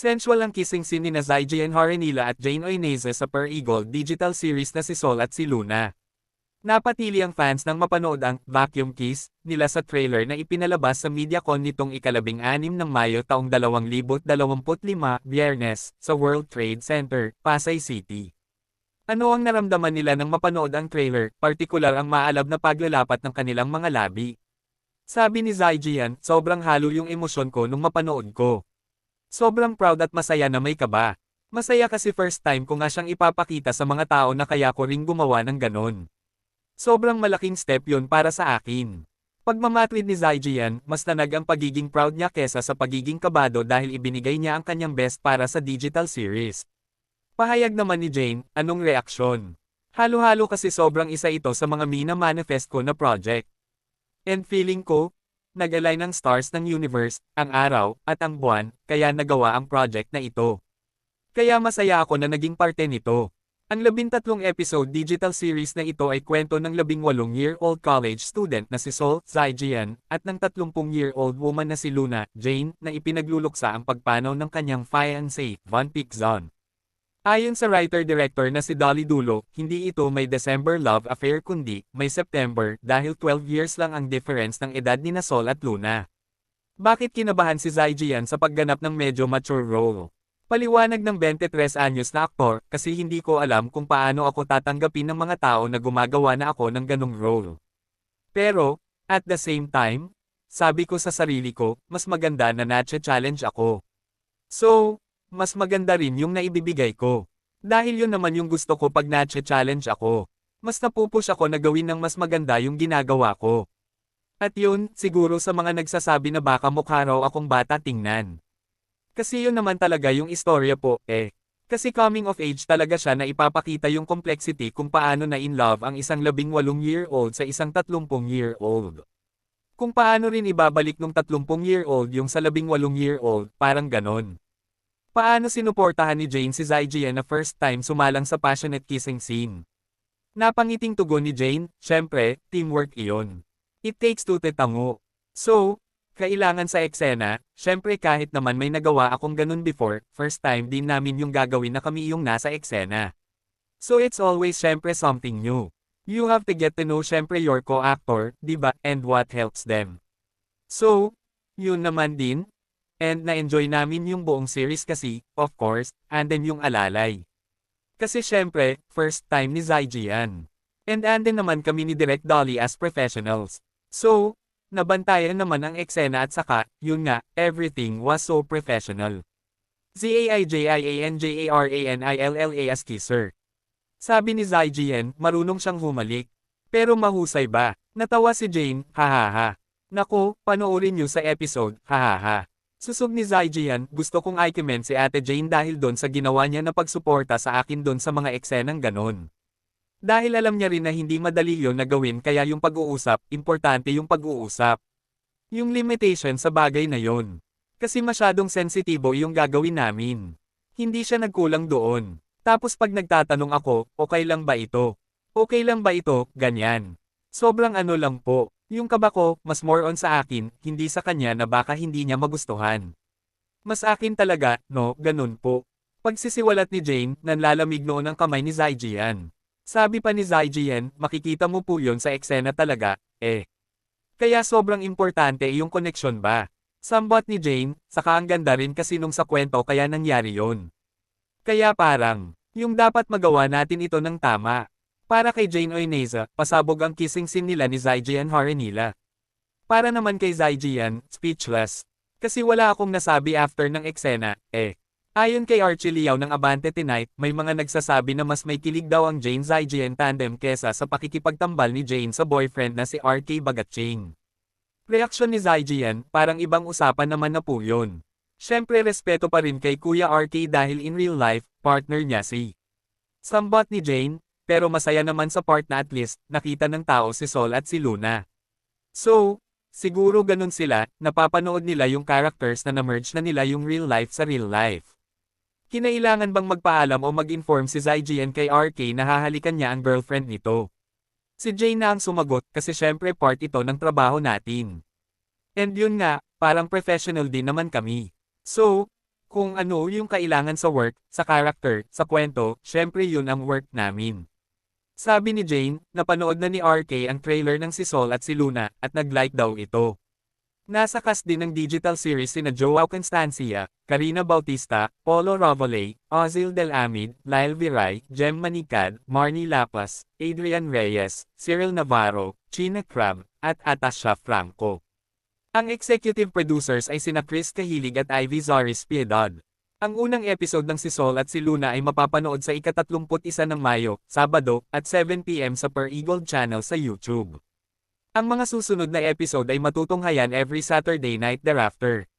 Sensual ang kissing scene ni Zijian Harenila at Jane Oinese sa Per Eagle digital series na si Sol at si Luna. Napatili ang fans nang mapanood ang vacuum kiss nila sa trailer na ipinalabas sa MediaCon nitong ikalabing anim ng Mayo taong 2025, Biyernes, sa World Trade Center, Pasay City. Ano ang naramdaman nila nang mapanood ang trailer, partikular ang maalab na paglalapat ng kanilang mga labi? Sabi ni Zijian, sobrang halo yung emosyon ko nung mapanood ko. Sobrang proud at masaya na may kaba. Masaya kasi first time ko nga siyang ipapakita sa mga tao na kaya ko ring gumawa ng ganon. Sobrang malaking step yon para sa akin. Pagmamatrid ni Zijian, mas tanag ang pagiging proud niya kesa sa pagiging kabado dahil ibinigay niya ang kanyang best para sa digital series. Pahayag naman ni Jane, anong reaksyon? Halo-halo kasi sobrang isa ito sa mga mina manifest ko na project. And feeling ko, nag-align ng stars ng universe, ang araw, at ang buwan, kaya nagawa ang project na ito. Kaya masaya ako na naging parte nito. Ang labintatlong episode digital series na ito ay kwento ng labing walong year old college student na si Sol Zijian at ng 30-year-old woman na si Luna Jane na ipinagluluksa ang pagpanaw ng kanyang fiancé, Von Pixon. Ayon sa writer-director na si Dolly Dulo, hindi ito may December love affair kundi may September dahil 12 years lang ang difference ng edad ni Sol at Luna. Bakit kinabahan si Zijian sa pagganap ng medyo mature role? Paliwanag ng 23 anyos na aktor, kasi hindi ko alam kung paano ako tatanggapin ng mga tao na gumagawa na ako ng ganong role. Pero, at the same time, sabi ko sa sarili ko, mas maganda na na-challenge ako. So, mas maganda rin yung naibibigay ko. Dahil yun naman yung gusto ko pag na-challenge ako. Mas napupush ako na gawin ng mas maganda yung ginagawa ko. At yun, siguro sa mga nagsasabi na baka mukha raw akong bata tingnan. Kasi yun naman talaga yung istorya po, eh. Kasi coming of age talaga siya na ipapakita yung complexity kung paano na in love ang isang labing walong year old sa isang tatlumpong year old. Kung paano rin ibabalik nung tatlumpong year old yung sa labing walong year old, parang ganon. Paano sinuportahan ni Jane si Zygia na first time sumalang sa passionate kissing scene? Napangiting tugon ni Jane, syempre, teamwork iyon. It takes two to tango. So, kailangan sa eksena, syempre kahit naman may nagawa akong ganun before, first time din namin yung gagawin na kami yung nasa eksena. So it's always syempre something new. You have to get to know syempre your co-actor, di ba, and what helps them. So, yun naman din, and na-enjoy namin yung buong series kasi, of course, and then yung alalay. Kasi syempre, first time ni Zyjian. And anden naman kami ni Direct Dolly as professionals. So, Nabantayan naman ang eksena at saka, yun nga, everything was so professional. Z-A-I-J-I-A-N-J-A-R-A-N-I-L-L-A as kisser. Sabi ni Zyjian, marunong siyang humalik. Pero mahusay ba? Natawa si Jane, hahaha. Nako, panoorin niyo sa episode, hahaha. Susog ni Zyjian, gusto kong i-commend si Ate Jane dahil doon sa ginawa niya na pagsuporta sa akin doon sa mga eksenang ganon. Dahil alam niya rin na hindi madali yon na gawin kaya yung pag-uusap, importante yung pag-uusap. Yung limitation sa bagay na yon. Kasi masyadong sensitibo yung gagawin namin. Hindi siya nagkulang doon. Tapos pag nagtatanong ako, okay lang ba ito? Okay lang ba ito, ganyan. Sobrang ano lang po. Yung kaba ko, mas more on sa akin, hindi sa kanya na baka hindi niya magustuhan. Mas akin talaga, no, ganun po. Pagsisiwalat ni Jane, nanlalamig noon ang kamay ni Zyjian. Sabi pa ni Zijian, makikita mo po yon sa eksena talaga, eh. Kaya sobrang importante yung connection ba. Somewhat ni Jane, saka ang ganda rin kasi nung sa kwento kaya nangyari yon. Kaya parang, yung dapat magawa natin ito ng tama. Para kay Jane Oineza, pasabog ang kissing scene nila ni Zijian Harenila. Para naman kay Zijian, speechless. Kasi wala akong nasabi after ng eksena, eh. Ayon kay Archie Liao ng Abante Tonight, may mga nagsasabi na mas may kilig daw ang Jane Zijian tandem kesa sa pakikipagtambal ni Jane sa boyfriend na si RK Bagatching. Reaksyon ni Zijian, parang ibang usapan naman na po yun. Siyempre respeto pa rin kay Kuya RK dahil in real life, partner niya si Sambot ni Jane, pero masaya naman sa part na at least, nakita ng tao si Sol at si Luna. So, siguro ganun sila, napapanood nila yung characters na na-merge na nila yung real life sa real life. Kinailangan bang magpaalam o mag-inform si Zijian kay RK na hahalikan niya ang girlfriend nito? Si Jane na ang sumagot kasi syempre part ito ng trabaho natin. And yun nga, parang professional din naman kami. So, Kung ano yung kailangan sa work, sa character, sa kwento, syempre yun ang work namin. Sabi ni Jane, napanood na ni RK ang trailer ng si Sol at si Luna, at nag-like daw ito. Nasa cast din ng digital series sina Joao Constancia, Karina Bautista, Polo Rovoley, Ozil Del Amid, Lyle Viray, Jem Manicad, Marnie Lapas, Adrian Reyes, Cyril Navarro, China Crab, at Atasha Franco. Ang executive producers ay sina Chris Kahilig at Ivy Zaris Piedad. Ang unang episode ng si Sol at si Luna ay mapapanood sa ika-31 ng Mayo, Sabado, at 7pm sa Per Eagle Channel sa YouTube. Ang mga susunod na episode ay matutunghayan every Saturday night thereafter.